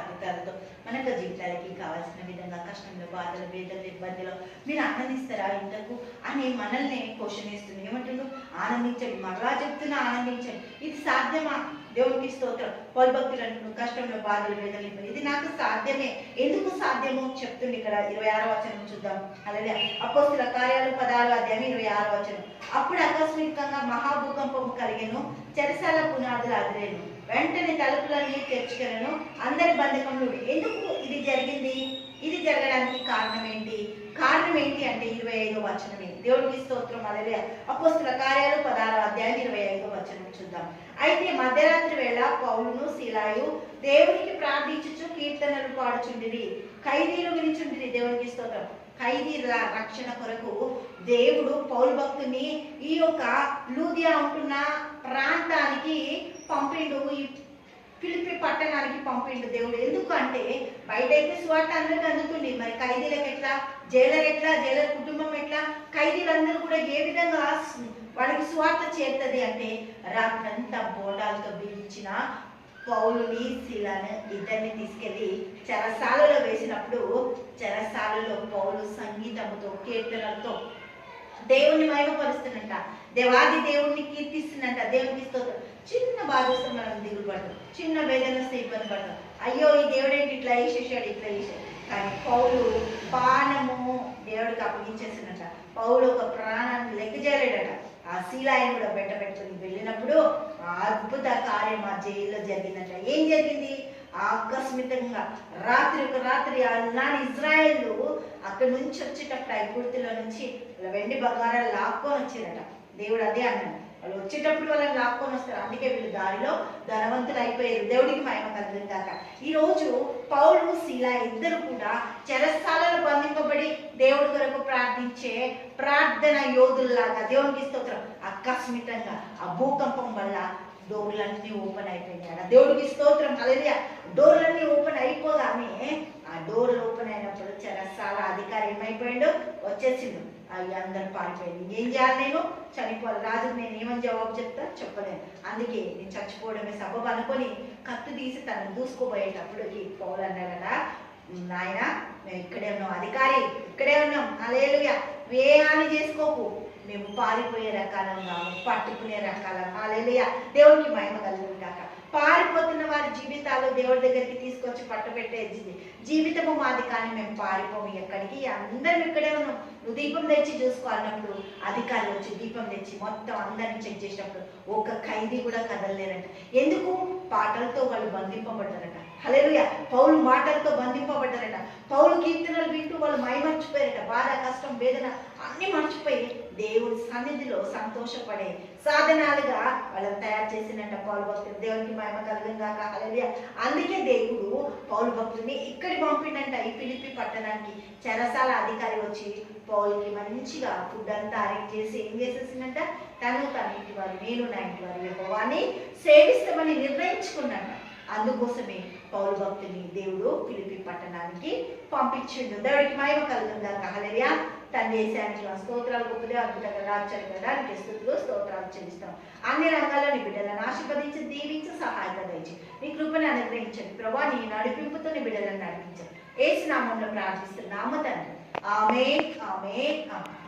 అద్భుతాలతో మన యొక్క జీవితాలకి కావాల్సిన విధంగా కష్టంలో బాధలు వేదలు ఇబ్బందులు మీరు ఆనందిస్తారా ఇంతకు? అని మనల్ని పోషణిస్తుంది ఏమంటుండ్రు ఆనందించండి. మరలా చెప్తున్నా ఆనందించండి. ఇది సాధ్యమా? దేవునికి స్తోత్రం. పౌరు భక్తులు అంటున్నారు కష్టంలో బాధలు వేదలు ఇబ్బంది ఇది నాకు సాధ్యమే. ఎందుకు సాధ్యమో చెప్తుంది ఇక్కడ ఇరవై ఆరో వచనం చూద్దాం. అలాగే అపోస్తుల కార్యాలు పదాలు అధ్యాయం ఇరవై ఆరో వచనం. అప్పుడు ఆకస్మికంగా మహాభూకంపం కలిగను. చెరసాల పునాదులు అదిరేను. వెంటనే తలుపులన్నీ తెరుచుకెళ్ళను అందరి బంధకములు ఎందుకు ఇది జరిగింది? ఇది జరగడానికి కారణం ఏంటి కారణం ఏంటి అంటే ఇరవై ఐదో వచనమే. దేవుడికి స్తోత్రం అదే అపోస్తుల కార్యాలు పదార అధ్యాయం ఇరవై ఐదో వచనం చూద్దాం. అయితే మధ్యరాత్రి వేళ పౌలును శిలాయు దేవునికి ప్రార్థించుచు కీర్తనలు పాడుచుండిరి. ఖైదీలు వినిచుండిరి దేవునికి స్తోత్రం. ఖైదీల రక్షణ కొరకు దేవుడు పౌరు భక్తుని ఈ యొక్క లూదియా ఉంటున్న ప్రాంతానికి పంపిండు ఈ పిలిపి పట్టణానికి పంపిండు దేవుడు. ఎందుకంటే బయట అయితే స్వార్థ అందరికి అందుతుంది మరి ఖైదీలకు ఎట్లా జైలర్ ఎట్లా జైలర్ కుటుంబం ఎట్లా ఖైదీలందరూ కూడా ఏ విధంగా వాళ్ళకి స్వార్థ చేరుతుంది అంటే రాత్రంతా బోటాలతో బిగించిన పౌలుని శిలను ఇద్దరిని తీసుకెళ్ళి చెరసాలలో వేసినప్పుడు చెరసాలలో పౌలు సంగీతంతో కీర్తనలతో దేవుణ్ణి మహిమపరుస్తున్నట్ట దేవాది దేవుణ్ణి కీర్తిస్తున్నట్ట దేవునికి స్తోత్రం. చిన్న బాధ మనం దిగులు పడతాం చిన్న వేదన ఇబ్బంది పడతాం అయ్యో ఈ దేవుడేంటి ఇట్లా వేసేసాడు ఇట్లా వేసాడు కానీ పౌలు బాణము దేవుడికి అప్పగించేసినట్ట పౌలు ఒక ప్రాణాన్ని లెక్క చేయలేడట ఆ శీలాయిని కూడా బెట్ట పెట్టుకుని వెళ్ళినప్పుడు అద్భుత కార్యం ఆ జైల్లో జరిగిందట ఏం జరిగింది? ఆకస్మికంగా రాత్రి ఒక రాత్రి అల్లాని ఇజ్రాయెల్ అక్కడి నుంచి వచ్చేటప్పుడు ఐగుర్తులో నుంచి వాళ్ళ వెండి బంగారాలు లాక్కొని వచ్చారట దేవుడు అదే అన్నాడు. వాళ్ళు వచ్చేటప్పుడు వాళ్ళని లాక్కొని వస్తారు. అందుకే వీళ్ళు దారిలో ధనవంతులు అయిపోయారు. దేవుడికి మహిమ కలుగుతుంది కాక ఈ రోజు పౌలు శీల ఇద్దరు కూడా చెరస్థాలలో బంధింపబడి దేవుడి కొరకు ప్రార్థించే ప్రార్థన యోధుల్లాగా దేవునికి స్తోత్రం. ఆకస్మికంగా ఆ భూకంపం వల్ల డోర్లన్నీ ఓపెన్ అయిపోయినాయి దేవుడికి స్తోత్రం. అలా డోర్లన్నీ ఓపెన్ అయిపోగానే ఆ డోర్లు ఓపెన్ అయినప్పుడు చెరసాల అధికారి ఏమైపోయాడు? వచ్చేసిండు. అవి అందరు పారిపోయింది ఏం చేయాలి నేను? చనిపోవాలి రాజుకు నేను ఏమని జవాబు చెప్తా? చెప్పలేను. అందుకే నేను చచ్చిపోవడమే సబబు అనుకొని కత్తి తీసి తను దూసుకోబోయేటప్పుడు ఈ పౌలు కదా నాయన మేము ఇక్కడే ఉన్నాం. అధికారి ఇక్కడే ఉన్నాం. అలేలుగా ఏ హాని చేసుకోకు. మేము పారిపోయే రకాలం కాదు పట్టుకునే రకాలం. అలేలుగా దేవునికి మహిమ కలుగు పారిపోతున్న వారి జీవితాలు దేవుడి దగ్గరికి తీసుకొచ్చి పట్టుబెట్టే జీవితము మాది కానీ మేము పారిపోము. ఎక్కడికి? అందరం ఇక్కడే ఉన్నాం. నువ్వు దీపం తెచ్చి చూసుకోవాలన్నప్పుడు అధికారి వచ్చి దీపం తెచ్చి మొత్తం అందరిని చెక్ చేసినప్పుడు ఒక ఖైదీ కూడా కదలలేరంట ఎందుకు? పాటలతో వాళ్ళు బంధింపబడ్డారట. హలేలుయ పౌలు మాటలతో బంధింపబడ్డారట. పౌలు కీర్తనలు వింటూ వాళ్ళు మైమర్చిపోయారట. బాధ కష్టం వేదన అన్ని మర్చిపోయి దేవుడి సన్నిధిలో సంతోషపడే సాధనాలుగా వాళ్ళని తయారు చేసినట్ట పౌరు భక్తులు దేవునికి మహిమ కలుగును కాక అందుకే దేవుడు పౌలు భక్తుని ఇక్కడి పంపిండంట. ఈ పిలిపి పట్టణానికి చెరసాల అధికారి వచ్చి పౌలకి మంచిగా ఫుడ్ అంతా అరేంజ్ చేసి ఏం చేసేసిందంట? తను తన ఇంటి వారు నేను నా ఇంటి వారు అని సేవిస్తామని నిర్ణయించుకున్నాడు అందుకోసమే పౌరు భక్తుని దేవుడు పిలిపి పట్టణానికి పంపించిండు. దేవుడికి మహిమ కలుగుందా హల్లెలూయా. తండ్రి స్తోత్రాలు గొప్పదే అద్భుతంగా రాజ్యాలు కదా నీకు స్థుతులు స్తోత్రాలు చెల్లిస్తాం. అన్ని రంగాల్లో నీ బిడ్డలను ఆశీర్వదించి దీవించి సహాయత దయచి నీ కృపను అనుగ్రహించండి. ప్రభా నీ నడిపింపుతో నీ బిడ్డలను నడిపించండి. ఏసు నామంలో ప్రార్థిస్తున్నాము తండ్రి. ఆమె ఆమె ఆమె